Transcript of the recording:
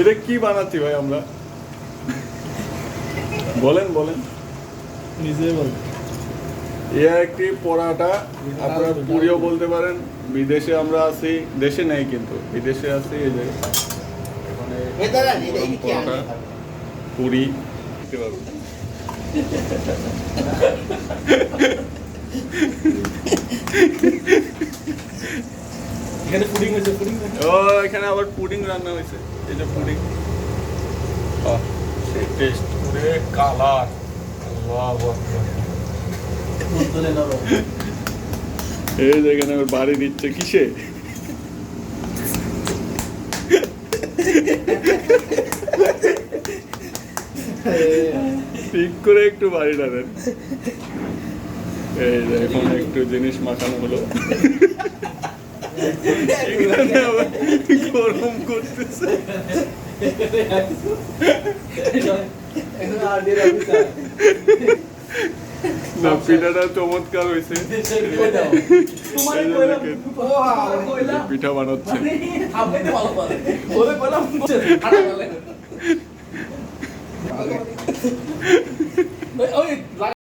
এটা কি বানাচ্ছি ভাই আমরা? বলেন বলেন। নিজে বল। ইয়া একটি পরাটা আপনারা পুরিও বলতে পারেন বিদেশে আমরা আছি দেশে নেই কিন্তু বিদেশে আছি এই যে পরোটা পুরি। খেতে পারবেন। এখানে পুডিং হয়েছে পুডিং ও এখানে আবার পুডিং রান্না হয়েছে। এই যে পুডিং আহ টেস্ট পুরে কালার আল্লাহু আকবার। এই যে এখানে আবার বাড়ি দিচ্ছে কিসে? ঠিক করে একটু বাড়ি দেন। এই যে এখন একটু জিনিস মাখানো হলো। গরম করতেছে না পিঠাটা চমৎকার হয়েছে। পিঠা বানাচ্ছে।